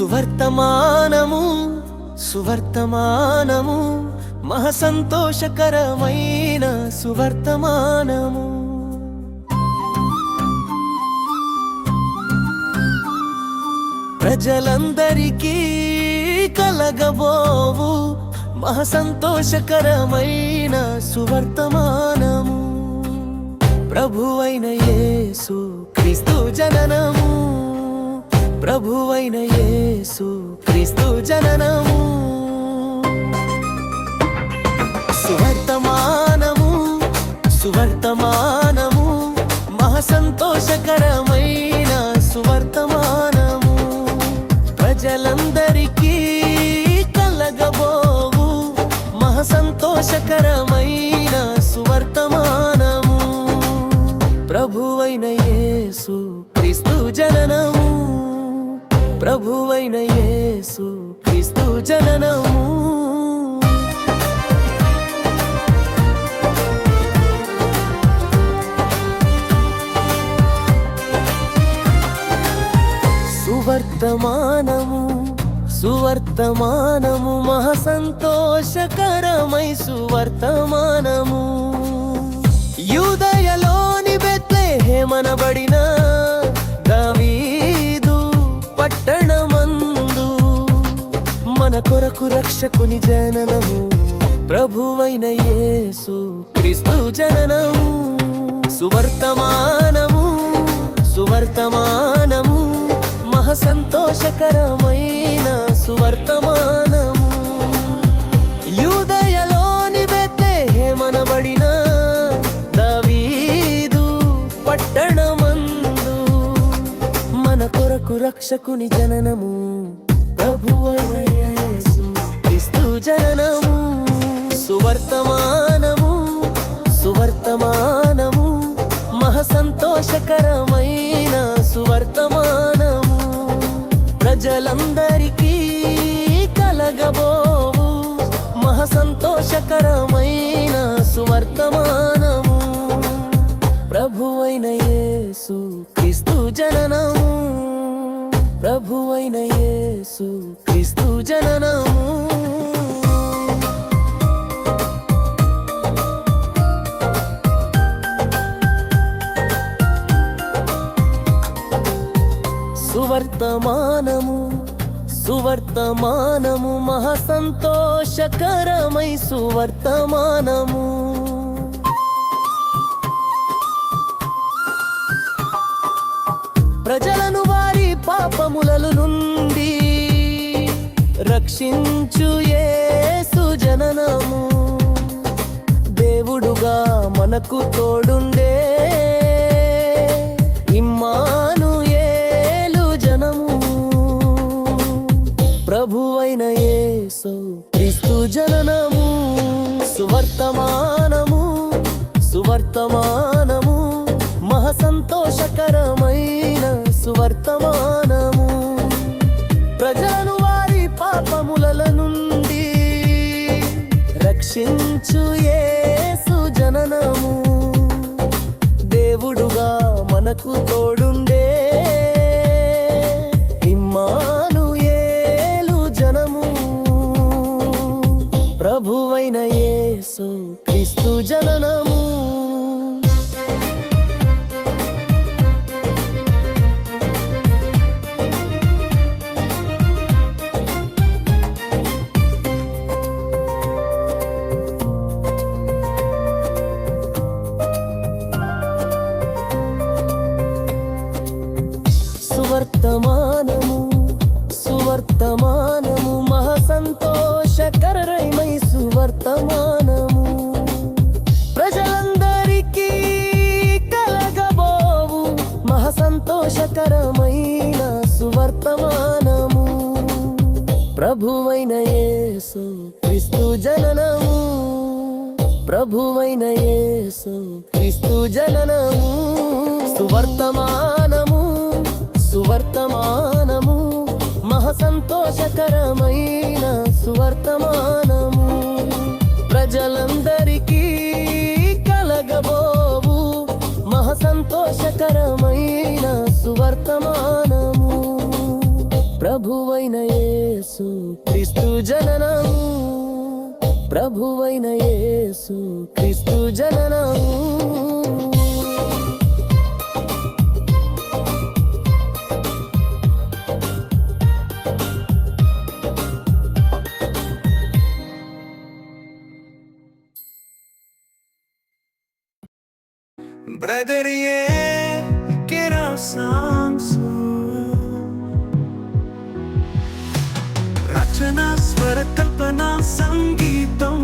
సువర్తమానము సువర్తమానము మహసంతోషకరమైన సువర్తమానము. ప్రజలందరికీ కలగబోవు మహసంతోషకరమైన సువర్తమానము. ప్రభువైన యేసు క్రీస్తు జననము ప్రభువైన యేసు క్రీస్తు జననము. సువర్తమానము సువర్తమానము మహసంతోషకరమైన సువర్తమానము. ప్రజలందరికీ కలగబోవు మహసంతోషకరమైన సువర్తమానము. ప్రభువైన యేసు క్రీస్తు జననము. ప్రభువైన యేసు క్రీస్తు జననము. సువర్తమానము సువర్తమానము మహసంతోషకరమై సువర్తమానము. యూదయలోని బెత్లెహేమనబడిన హేమనబడినా కొరకు రక్షకుని జననము. ప్రభువైన యేసు క్రీస్తు జననము. సువర్తమానము సువర్తమానము మహసంతోషకరమైన సువర్తమానము. యూదయలోని బెత్లెహేమనబడిన దవీదు పట్టణమందు మన కొరకు రక్షకుని జననము. ప్రభువైన జననము సువర్తమానము సువర్తమానము మహసంతోషకరమైన సువర్తమానము. ప్రజలందరికీ కలగబోవు మహసంతోషకరమైన సువర్తమానము. ప్రభువైన యేసు క్రీస్తు జననము. ప్రభువైన యేసు క్రీస్తు జననము. సువర్తమానము సువర్తమానము మహసంతోషకరమై సువర్తమానము. ప్రజలను వారి పాపములలు నుండి రక్షించు యేసు జననము. దేవుడుగా మనకు తోడు యేసు. క్రీస్తు జననము సువర్తమానము సువర్తమానము మహసంతోషకరమైన సువర్తమానము. ప్రజలను వారి పాపముల నుండి రక్షించు యేసు జననము. దేవుడుగా మనకు తోడు యేసు క్రీస్తు జననము. సువర్తమానము సువర్తమానము మహసంతోషకరమై సువర్తమాన ప్రభువైన యేసు క్రీస్తు జననము. ప్రభువైన యేసు క్రీస్తు జననము. సువర్తమానము సువర్తమానము మహసంతోషకరమైన సువర్తమానము. ప్రజలందరికీ కలగబోవు మహసంతోషకరమైన సువర్తమానము. ప్రభువైన యేసు క్రీస్తు జననము ప్రభువైన యేసు క్రీస్తు జననము Brother, yeah, get outside. సంగీతం